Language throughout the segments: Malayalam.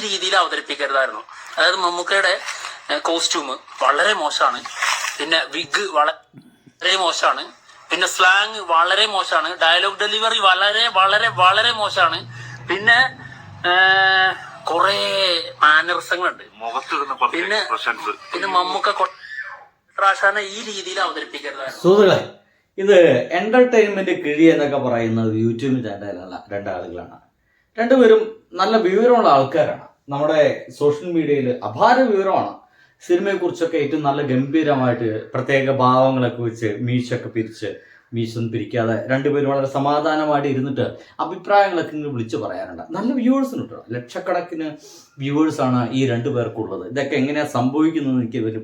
രീതിയിൽ അവതരിപ്പിക്കരുതായിരുന്നു. അതായത് മമ്മൂക്കയുടെ കോസ്റ്റ്യൂം വളരെ മോശമാണ്. പിന്നെ വിഗ് വളരെ മോശമാണ്. പിന്നെ സ്ലാങ് വളരെ മോശമാണ്. ഡയലോഗ് ഡെലിവറി വളരെ വളരെ വളരെ മോശമാണ്. പിന്നെ കൊറേ മാനറസങ്ങളുണ്ട്. പിന്നെ എക്സ്പ്രഷൻസ് പിന്നെ മമ്മൂക്ക ഈ രീതിയിൽ അവതരിപ്പിക്കരുതായിരുന്നു. സുഹൃത്തുക്കളെ ഇത് എന്റർടൈൻമെന്റ് കിഴി എന്നൊക്കെ പറയുന്നത് യൂട്യൂബ് ചാനലല്ല രണ്ടാളുകളാണ്. രണ്ടുപേരും നല്ല വിവരമുള്ള ആൾക്കാരാണ്. നമ്മുടെ സോഷ്യൽ മീഡിയയിൽ അപാര വിവരമാണ്. സിനിമയെക്കുറിച്ചൊക്കെ ഏറ്റവും നല്ല ഗംഭീരമായിട്ട് പ്രത്യേക ഭാവങ്ങളൊക്കെ വെച്ച് മീശൊക്കെ പിരിച്ച് മീശൊന്നും പിരിക്കാതെ രണ്ടുപേരും വളരെ സമാധാനമായിട്ട് ഇരുന്നിട്ട് അഭിപ്രായങ്ങളൊക്കെ ഇങ്ങനെ വിളിച്ചു പറയാറുണ്ട്. നല്ല വ്യൂവേഴ്സിന് കിട്ടും ലക്ഷക്കണക്കിന് വ്യൂവേഴ്സാണ് ഈ രണ്ടു പേർക്കുള്ളത്. ഇതൊക്കെ എങ്ങനെയാണ് സംഭവിക്കുന്നത് എനിക്ക് വലിയ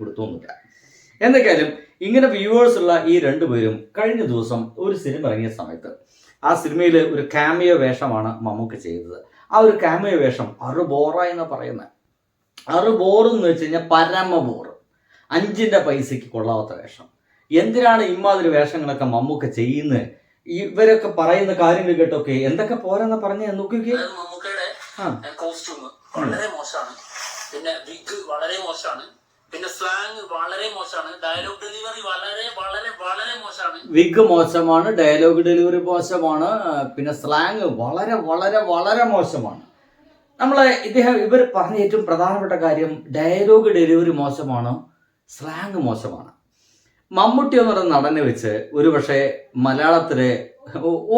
എന്തൊക്കെയായാലും ഇങ്ങനെ വ്യൂവേഴ്സ് ഉള്ള ഈ രണ്ടുപേരും കഴിഞ്ഞ ദിവസം ഒരു സിനിമ ഇറങ്ങിയ സമയത്ത് ആ സിനിമയിൽ ഒരു കാമിയോ വേഷമാണ് മമ്മൂക്ക് ചെയ്തത്. ആ ഒരു കാമിയോ വേഷം അറു ബോറ എന്ന് പറയുന്നത് അറു ബോറ് എന്ന് വെച്ച് കഴിഞ്ഞാൽ പരമ ബോറ് അഞ്ചിന്റെ പൈസയ്ക്ക് കൊള്ളാത്ത വേഷം. എന്തിനാണ് ഇമാതിരി വേഷങ്ങളൊക്കെ മമ്മൂക്ക ചെയ്യുന്നത് ഇവരൊക്കെ പറയുന്ന കാര്യങ്ങൾ കേട്ടൊക്കെ എന്തൊക്കെ പോരെന്ന് പറഞ്ഞ? നോക്കിയേ അതായത് കോസ്റ്റ്യൂം വളരെ മോശമാണ്. പിന്നെ വിഗ് വളരെ മോശമാണ്. പിന്നെ സ്ലാങ് വളരെ മോശമാണ്. ഡയലോഗ് ഡെലിവറി വളരെ വളരെ വിഗ് മോശമാണ് ഡയലോഗ് ഡെലിവറി മോശമാണ് പിന്നെ സ്ലാങ് വളരെ വളരെ വളരെ മോശമാണ്. നമ്മളെ ഇദ്ദേഹം ഇവർ പറഞ്ഞ ഏറ്റവും പ്രധാനപ്പെട്ട കാര്യം ഡയലോഗ് ഡെലിവറി മോശമാണ് സ്ലാങ് മോശമാണ്. മമ്മൂട്ടി എന്ന് പറയുന്ന നടനെ വെച്ച് ഒരു പക്ഷേ മലയാളത്തിലെ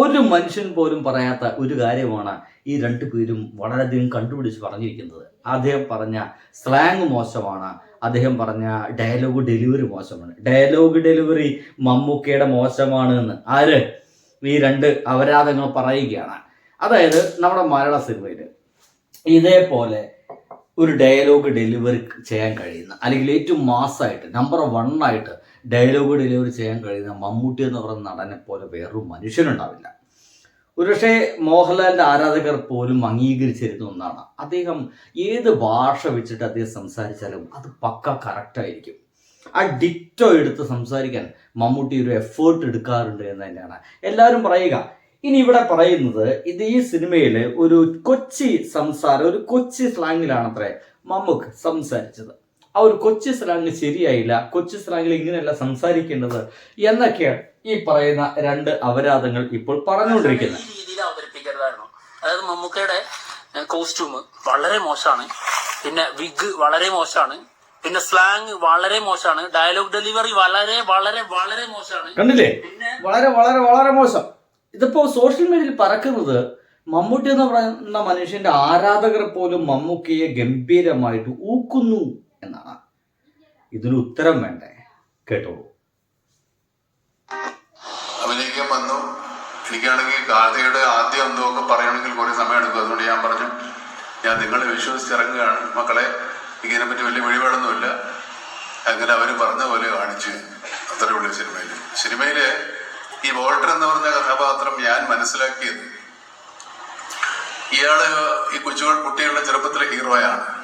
ഒരു മനുഷ്യൻ പോലും പറയാത്ത ഒരു കാര്യമാണ് ഈ രണ്ടു പേരും വളരെയധികം കണ്ടുപിടിച്ച് പറഞ്ഞിരിക്കുന്നത്. അദ്ദേഹം പറഞ്ഞ സ്ലാങ് മോശമാണ് അദ്ദേഹം പറഞ്ഞ ഡയലോഗ് ഡെലിവറി മോശമാണ്. ഡയലോഗ് ഡെലിവറി മമ്മൂക്കയുടെ മോശമാണ് എന്ന് ആര്? ഈ രണ്ട് അപരാധങ്ങൾ പറയുകയാണ്. അതായത് നമ്മുടെ മലയാള സിനിമയിൽ ഇതേപോലെ ഒരു ഡയലോഗ് ഡെലിവറി ചെയ്യാൻ കഴിയുന്ന അല്ലെങ്കിൽ ഏറ്റവും മാസമായിട്ട് നമ്പർ വൺ ആയിട്ട് ഡയലോഗ് ഡെലിവറി ചെയ്യാൻ കഴിയുന്ന മമ്മൂട്ടി എന്ന് പറയുന്ന നടനെ പോലെ വേറൊരു മനുഷ്യനുണ്ടാവില്ല. ഒരുപക്ഷെ മോഹൻലാലിന്റെ ആരാധകർ പോലും അംഗീകരിച്ചിരുന്ന ഒന്നാണ്. അദ്ദേഹം ഏത് ഭാഷ വെച്ചിട്ട് അദ്ദേഹം സംസാരിച്ചാലും അത് പക്ക കറക്റ്റ് ആയിരിക്കും. ആ ഡിറ്റോ എടുത്ത് സംസാരിക്കാൻ മമ്മൂട്ടി ഒരു എഫേർട്ട് എടുക്കാറുണ്ട് എന്ന് തന്നെയാണ്. എല്ലാവരും പറയുക ഇനി ഇവിടെ പറയുന്നത് ഇത് ഈ സിനിമയിൽ ഒരു കൊച്ചി സംസാരം ഒരു കൊച്ചി സ്ലാങ്ങിലാണ് അത്രേ മമ്മൂക്ക് സംസാരിച്ചത്. ആ ഒരു കൊച്ചു സ്ലാങ് ശരിയായില്ല കൊച്ചു സ്ലാങ്ങിൽ ഇങ്ങനെയല്ല സംസാരിക്കേണ്ടത് എന്നൊക്കെയാണ് ഈ പറയുന്ന രണ്ട് അപരാധങ്ങൾ ഇപ്പോൾ പറഞ്ഞുകൊണ്ടിരിക്കുന്നത്. രീതിയിൽ അവതരിപ്പിക്കരുതായിരുന്നു അതായത് മമ്മൂക്കയുടെ കോസ്റ്റ്യൂം വളരെ മോശമാണ്. പിന്നെ വിഗ് വളരെ മോശമാണ്. പിന്നെ സ്ലാങ് വളരെ മോശമാണ്. ഡയലോഗ് ഡെലിവറി വളരെ വളരെ വളരെ മോശമാണ്. കണ്ടില്ലേ? വളരെ വളരെ വളരെ മോശം. ഇതിപ്പോ സോഷ്യൽ മീഡിയയിൽ പറക്കുന്നത് മമ്മൂട്ടി എന്ന് പറയുന്ന മനുഷ്യന്റെ ആരാധകർ പോലും മമ്മൂക്കയെ ഗംഭീരമായിട്ട് ഊക്കുന്നു. എന്നാണ്. ഇതിന് ഉത്തരം വേണ്ടേ? കേട്ടോളൂ അഭിനയിക്കാൻ വന്നു. എനിക്കാണെങ്കിൽ ഗാഥയുടെ ആദ്യം എന്തോ ഒക്കെ പറയണമെങ്കിൽ കുറെ സമയം എടുക്കും. അതുകൊണ്ട് ഞാൻ പറഞ്ഞു ഞാൻ നിങ്ങളെ വിശ്വസിച്ചിറങ്ങുകയാണ്. മക്കളെ ഇതിനെ പറ്റി വലിയ വെളിപാടൊന്നുമില്ല അങ്ങനെ അവർ പറഞ്ഞ പോലെ കാണിച്ച് അത്രേ ഉള്ളൂ സിനിമയിൽ സിനിമയിൽ ഈ വോൾട്ടർ എന്ന് പറഞ്ഞ കഥാപാത്രം ഞാൻ മനസ്സിലാക്കിയത്. ഇയാൾ ഈ കൊച്ചുകൾ കുട്ടികളുടെ ചെറുപ്പത്തിലെ ഹീറോയാണ്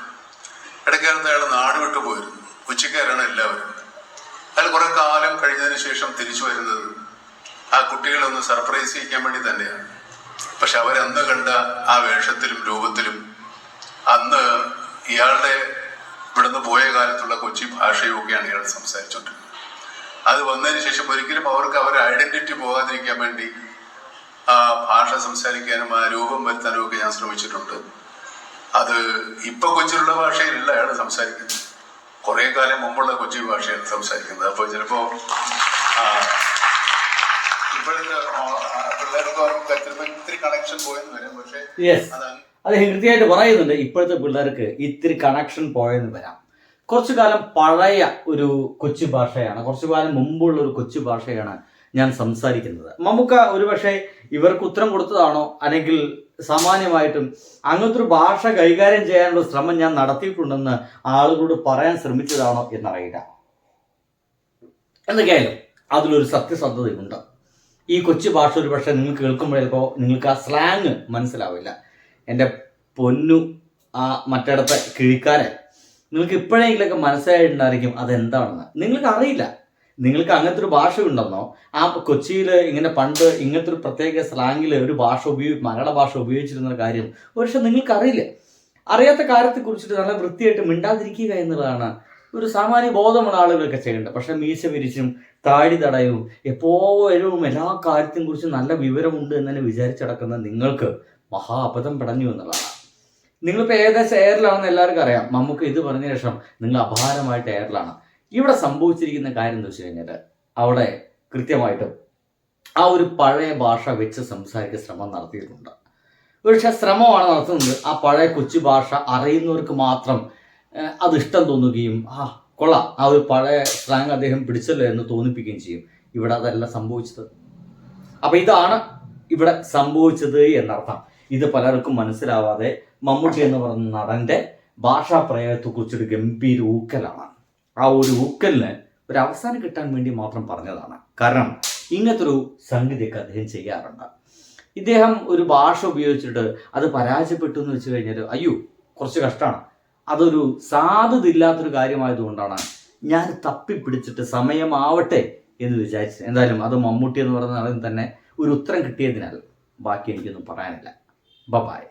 ഇടയ്ക്കാലത്ത് അയാൾ നാട് വിട്ടു പോയിരുന്നു കൊച്ചിക്കാരാണ് എല്ലാവരും. അയാൾ കുറെ കാലം കഴിഞ്ഞതിന് ശേഷം തിരിച്ചു വരുന്നത് ആ കുട്ടികളെ ഒന്ന് സർപ്രൈസ് ചെയ്യിക്കാൻ വേണ്ടി തന്നെയാണ്. പക്ഷെ അവരന്ന് കണ്ട ആ വേഷത്തിലും രൂപത്തിലും അന്ന് ഇയാളുടെ ഇവിടുന്ന് പോയ കാലത്തുള്ള കൊച്ചി ഭാഷയും ഒക്കെയാണ് ഇയാൾ സംസാരിച്ചുകൊണ്ടിരുന്നത് അത് വന്നതിന് ശേഷം ഒരിക്കലും അവർക്ക് അവരെ ഐഡന്റിറ്റി പോകാതിരിക്കാൻ വേണ്ടി ആ ഭാഷ സംസാരിക്കാനും ആ രൂപം വരുത്താനും ഒക്കെ ഞാൻ ശ്രമിച്ചിട്ടുണ്ട്. അത് ഇപ്പൊ കൊച്ചിയിലുള്ള ഭാഷയിലല്ല അയാൾ സംസാരിക്കുന്നത്. കുറെ കാലം മുമ്പുള്ള കൊച്ചി ഭാഷയാണ് സംസാരിക്കുന്നത്. അപ്പൊ ചിലപ്പോ ഇപ്പോഴത്തെ പിള്ളേർക്ക് ഇത്തിരി കണക്ഷൻ പോയെന്ന് വരും. പക്ഷേ കൃത്യമായിട്ട് പറയുന്നുണ്ട് ഇപ്പോഴത്തെ പിള്ളേർക്ക് ഇത്തിരി കണക്ഷൻ പോയെന്ന് വരാം. കുറച്ചു കാലം പഴയ ഒരു കൊച്ചു ഭാഷയാണ്. കുറച്ചു കാലം മുമ്പുള്ള ഒരു കൊച്ചു ഭാഷയാണ് ഞാൻ സംസാരിക്കുന്നത്. മമ്മൂക്ക ഒരുപക്ഷെ ഇവർക്ക് ഉത്തരം കൊടുത്തതാണോ? അല്ലെങ്കിൽ സാമാന്യമായിട്ടും അങ്ങനത്തെ ഒരു ഭാഷ കൈകാര്യം ചെയ്യാനുള്ള ശ്രമം ഞാൻ നടത്തിയിട്ടുണ്ടെന്ന് ആളുകളോട് പറയാൻ ശ്രമിച്ചതാണോ എന്നറിയില്ല. എന്തൊക്കെയായാലും അതിലൊരു സത്യസന്ധതയുണ്ട്. ഈ കൊച്ചു ഭാഷ ഒരു പക്ഷേ നിങ്ങൾ കേൾക്കുമ്പോൾ നിങ്ങൾക്ക് ആ സ്ലാങ് മനസ്സിലാവില്ല. എന്റെ പൊന്നു ആ മറ്റിടത്തെ കിഴിക്കാരൻ നിങ്ങൾക്ക് ഇപ്പോഴെങ്കിലൊക്കെ മനസ്സിലായിട്ടുണ്ടായിരിക്കും അതെന്താണെന്ന്. നിങ്ങൾക്ക് അറിയില്ല നിങ്ങൾക്ക് അങ്ങനത്തെ ഒരു ഭാഷ ഉണ്ടെന്നോ? ആ കൊച്ചിയിൽ ഇങ്ങനെ പണ്ട് ഇങ്ങനത്തെ ഒരു പ്രത്യേക സ്ലാങ്ങിൽ ഒരു ഭാഷ ഉപയോഗി മലയാള ഭാഷ ഉപയോഗിച്ചിരുന്ന കാര്യം പക്ഷെ നിങ്ങൾക്ക് അറിയില്ല അറിയാത്ത കാര്യത്തെ കുറിച്ചിട്ട് നല്ല വൃത്തിയായിട്ട് മിണ്ടാതിരിക്കുക എന്നുള്ളതാണ് ഒരു സാമാന്യ ബോധമുള്ള ആളുകളൊക്കെ ചെയ്യേണ്ടത്. പക്ഷെ മീശ വിരിച്ചും താടി തടയും എപ്പോഴും എല്ലാ കാര്യത്തെയും കുറിച്ച് നല്ല വിവരമുണ്ട് എന്ന് തന്നെ വിചാരിച്ചടക്കുന്ന നിങ്ങൾക്ക് മഹാ അബദ്ധം പടഞ്ഞു എന്നുള്ളതാണ്. നിങ്ങളിപ്പോൾ ഏകദേശം എയറിലാണെന്ന് എല്ലാവർക്കും അറിയാം. നമുക്ക് ഇത് പറഞ്ഞ ശേഷം നിങ്ങൾ അപാരമായിട്ട് എയറിലാണ് ഇവിടെ സംഭവിച്ചിരിക്കുന്ന കാര്യം എന്ന് വെച്ച് കഴിഞ്ഞാൽ അവിടെ കൃത്യമായിട്ടും ആ ഒരു പഴയ ഭാഷ വെച്ച് സംസാരിക്കാൻ ശ്രമം നടത്തിയിട്ടുണ്ട്. പക്ഷെ ശ്രമമാണ് നടത്തുന്നത്. ആ പഴയ കൊച്ചു ഭാഷ അറിയുന്നവർക്ക് മാത്രം അത് ഇഷ്ടം തോന്നുകയും ആ കൊള്ളാം. ആ ഒരു പഴയ സ്ലാങ് അദ്ദേഹം പിടിച്ചല്ലോ എന്ന് തോന്നിപ്പിക്കുകയും ചെയ്യും. ഇവിടെ അതല്ല സംഭവിച്ചത്. അപ്പൊ ഇതാണ് ഇവിടെ സംഭവിച്ചത് എന്നർത്ഥം. ഇത് പലർക്കും മനസ്സിലാവാതെ മമ്മൂട്ടി എന്ന് പറയുന്ന നടന്റെ ഭാഷാ പ്രയോഗത്തെ കുറിച്ചൊരു ഗംഭീര ഊക്കലാണ്. ആ ഒരു ഊക്കലിന് ഒരു അവസാനം കിട്ടാൻ വേണ്ടി മാത്രം പറഞ്ഞതാണ്. കാരണം ഇങ്ങനത്തെ ഒരു സംഗതിയൊക്കെ അദ്ദേഹം ചെയ്യാറുണ്ട്. ഇദ്ദേഹം ഒരു ഭാഷ ഉപയോഗിച്ചിട്ട് അത് പരാജയപ്പെട്ടു എന്ന് വെച്ച് കഴിഞ്ഞാൽ അയ്യോ കുറച്ച് കഷ്ടമാണ് അതൊരു സാധ്യത ഇല്ലാത്തൊരു കാര്യമായതുകൊണ്ടാണ് ഞാൻ തപ്പിപ്പിടിച്ചിട്ട് സമയമാവട്ടെ എന്ന് വിചാരിച്ചു എന്തായാലും അത് മമ്മൂട്ടി എന്ന് പറയുന്ന ആളും തന്നെ ഒരു ഉത്തരം കിട്ടിയതിനാൽ ബാക്കി എനിക്കൊന്നും പറയാനില്ല. ബബായ്